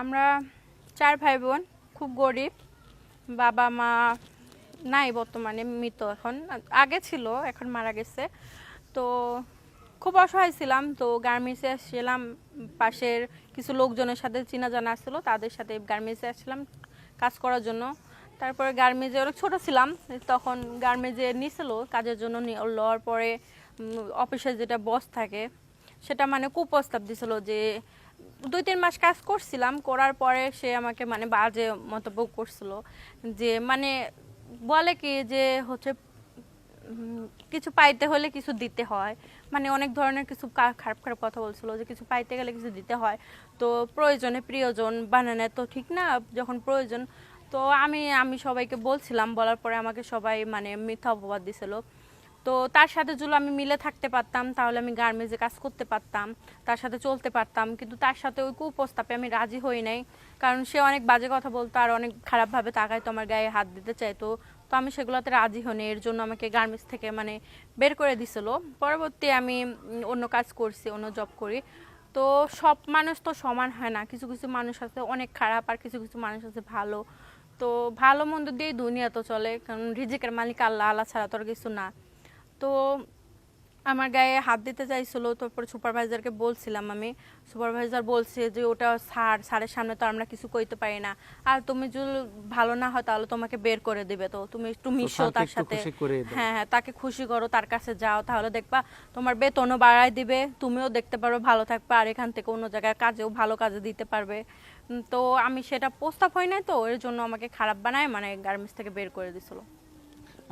আমরা চার ভাই বোন খুব গরিব। বাবা মা নাই বর্তমানে, মৃত এখন। আগে ছিল, এখন মারা গেছে। তো খুব অসহায় ছিলাম। তো গার্মেন্টসে আসছিলাম, পাশের কিছু লোকজনের সাথে চেনা জানা আসছিল তাদের সাথে গার্মেন্টসে আসছিলাম কাজ করার জন্য। তারপরে গার্মেন্টসে অনেক ছোট ছিলাম, তখন গার্মেন্টসে নিয়েছিল কাজের জন্য নিয়ে লওয়ার পরে অফিসে যেটা বস থাকে, সেটা মানে কুপ্রস্তাব দিছিল যে দুই, তিন মাস কাজ করছিলাম, করার পরে সে আমাকে মানে বাজে মন্তব্য করছিল যে মানে বলে কি যে হচ্ছে কিছু পাইতে হলে কিছু দিতে হয়। মানে অনেক ধরনের কিছু খারাপ খারাপ কথা বলছিল যে, কিছু পাইতে গেলে কিছু দিতে হয়। তো প্রয়োজনে প্রিয়জন বানানো তো ঠিক না, যখন প্রয়োজন। তো আমি আমি সবাইকে বলছিলাম, বলার পরে আমাকে সবাই মানে মিথ্যা অপবাদ দিছিল। তো তার সাথে যদি আমি মিলে থাকতে পারতাম, তাহলে আমি গার্মেন্টসে কাজ করতে পারতাম, তার সাথে চলতে পারতাম। কিন্তু তার সাথে ওই কুপ্রস্তাবে আমি রাজি হই নাই, কারণ সে অনেক বাজে কথা বলতো আর অনেক খারাপভাবে তাকাইতো আমার গায়ে হাত দিতে চাইতো তো। আমি সেগুলোতে রাজি হইনি এর জন্য আমাকে গার্মেন্টস থেকে মানে বের করে দিছিল। পরবর্তী আমি অন্য কাজ করছি, অন্য জব করি। তো সব মানুষ তো সমান হয় না, কিছু কিছু মানুষ আছে অনেক খারাপ আর কিছু কিছু মানুষ আছে ভালো। তো ভালো মন্দ দিয়েই দুনিয়া তো চলে, কারণ রিজিকের মালিক আল্লাহ আল্লাহ ছাড়া তো আর কিছু না। তো আমার গায়ে হাত দিতে চাইছিলো তারপর সুপারভাইজারকে বলছিলাম আমি। সুপারভাইজার বলছে যে ওটা স্যার স্যারের সামনে তো আমরা কিছু কইতে পারি না। আর তুমি যদি ভালো না হয় তাহলে তোমাকে বের করে দিবে তো। তুমি একটু মিশো তার সাথে। হ্যাঁ হ্যাঁ তাকে খুশি করো তার কাছে যাও। তাহলে দেখবা তোমার বেতনও বাড়ায় দিবে তুমিও দেখতে পারবে ভালো থাকবে আর এখান থেকে অন্য জায়গায় কাজেও ভালো কাজে দিতে পারবে। তো আমি সেটা প্রস্তাব হয় নাই তো এর জন্য আমাকে খারাপ বানায় মানে গার্মেন্টস থেকে বের করে দিছিল।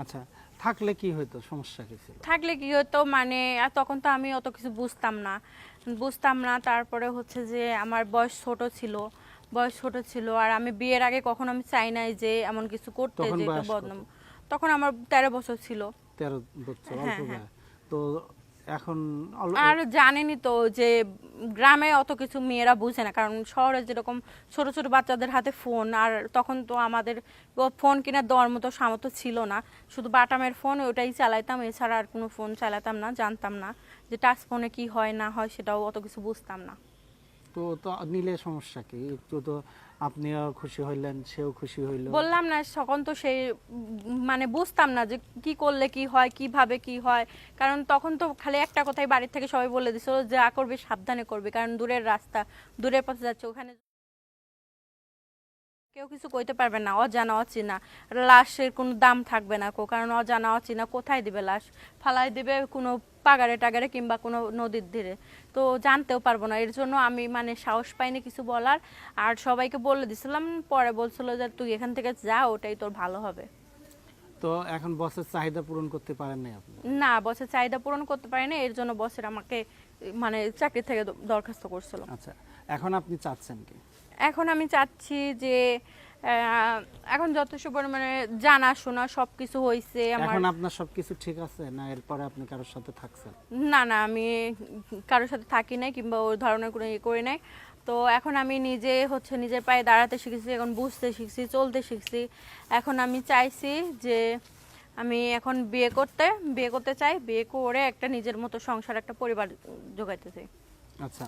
আচ্ছা থাকলে কি হতো সমস্যা কি ছিল? থাকলে কি হতো মানে আর তখন তো আমি অত কিছু বুঝতাম না। বুঝতাম না তারপরে হচ্ছে যে আমার বয়স ছোট ছিল। বয়স ছোট ছিল আর আমি বিয়ের আগে কখনো আমি চাই নাই যে এমন কিছু করতে যে বদনাম। তখন আমার তেরো বছর ছিল। তেরো বছর হ্যাঁ, হ্যাঁ। বয়স। তো এখন আর জানেনই তো যে গ্রামে অত কিছু মেয়েরা বুঝে না, কারণ শহরে যেরকম ছোট ছোট বাচ্চাদের হাতে ফোন আর তখন তো আমাদের ফোন কেনার দর মতো সামর্থ্য ছিল না। শুধু বাটামের ফোন ওটাই চালাইতাম, এছাড়া আর কোনো ফোন চালাতাম না, জানতাম না যে টাচ ফোনে কি হয়, না হয়, সেটাও অত কিছু বুঝতাম না। তো তো নিলে সমস্যা কি? একটু তো আপনিও খুশি হইলেন, সেও খুশি হইল। বললাম না, তখন তো সেই মানে বুঝতাম না যে কি করলে কি হয়, কীভাবে কি হয়। কারণ তখন তো খালি একটা কথাই বাড়ির থেকে সবাই বলে দিছিল যা করবে সাবধানে করবে, কারণ দূরের রাস্তা, দূরের পথে যাচ্ছে, ওখানে কেউ কিছু কইতে পারবে না, অজানা, অচেনা। লাশের কোনো দাম থাকবে না কারণ অজানা, অচেনা কোথায় দিবে লাশ? ফালাই দিবে কোনো পাগারে টাগারে কিংবা কোনো নদীর ধীরে। তো জানতেও পারব না এর জন্য আমি মানে সাহস পাইনি কিছু বলার। আর সবাইকে বলে দিছিলাম পরে বলছিল যে তুই এখান থেকে যা ওটাই তোর ভালো হবে। তো এখন বসের চাহিদা পূরণ করতে পারেন না আপনি? না বসের চাহিদা পূরণ করতে পারেনি এর জন্য বসের আমাকে মানে চাকরি থেকে দরখাস্ত করছিল আচ্ছা এখন আপনি চাচ্ছেন কি? এখন আমি চাচ্ছি যে এখন যথেষ্ট পরিমাণে জানাশোনা সবকিছু হয়েছে আমার। এখন আপনার সবকিছু ঠিক আছে না এরপরে আপনি কারোর সাথে থাকছেন? না না আমি কারোর সাথে থাকি নাই কিংবা ওই ধরনের কোনো ইয়ে করি নাই। তো এখন আমি নিজে হচ্ছে নিজের পায়ে দাঁড়াতে শিখেছি এখন বুঝতে শিখছি চলতে শিখছি। এখন আমি চাইছি যে আমি এখন বিয়ে করতে বিয়ে করতে চাই বিয়ে করে একটা নিজের মতো সংসার একটা পরিবার জোগাইতে চাই। আচ্ছা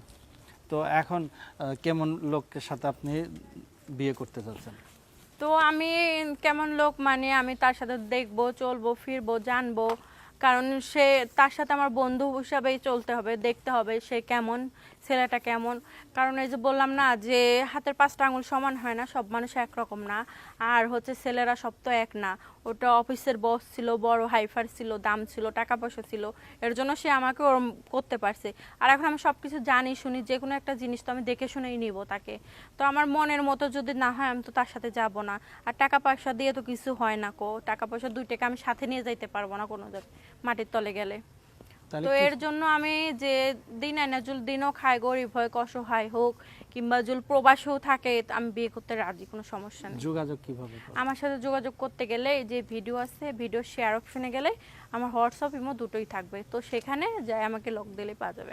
তো এখন কেমন লোকের সাথে আপনি বিয়ে করতে চাচ্ছেন? তো আমি কেমন লোক মানে আমি তার সাথে দেখব চলবো ফিরবো জানব কারণ সে তার সাথে আমার বন্ধু হিসাবেই চলতে হবে দেখতে হবে সে কেমন। ছেলেটা কেমন? কারণ এই যে বললাম না যে হাতের পাঁচটা আঙুল সমান হয় না, সব মানুষ একরকম না। আর হচ্ছে ছেলেরা সব তো এক না। ওটা অফিসের বস ছিল, বড় হাইফার ছিল, দাম ছিল, টাকা পয়সা ছিল। এর জন্য সে আমাকে ওরম করতে পারছে। আর এখন আমি সব কিছু জানি, শুনি, যে কোনো একটা জিনিস তো আমি দেখে শুনেই নিব তাকে। তো আমার মনের মতো যদি না হয়, আমি তো তার সাথে যাব না। আর টাকা পয়সা দিয়ে তো কিছু হয় না কো। টাকা পয়সা দুই টাকা আমি সাথে নিয়ে যাইতে পারব না কোনো মাটির তলে গেলে। তো এর জন্য আমি যে দিন এনাজুল দিনও খাই গরিব হয় অসহায় হোক কিংবা জুল প্রবাসেও থাকে আমি বিয়ে করতে রাজি কোনো সমস্যা নেই। যোগাযোগ কীভাবে? আমার সাথে যোগাযোগ করতে গেলে এই যে ভিডিও আছে ভিডিও শেয়ার অপশনে গেলে আমার হোয়াটসঅ্যাপ ইমো দুটোই থাকবে। তো সেখানে যাই আমাকে লক দিলে পাওয়া যাবে।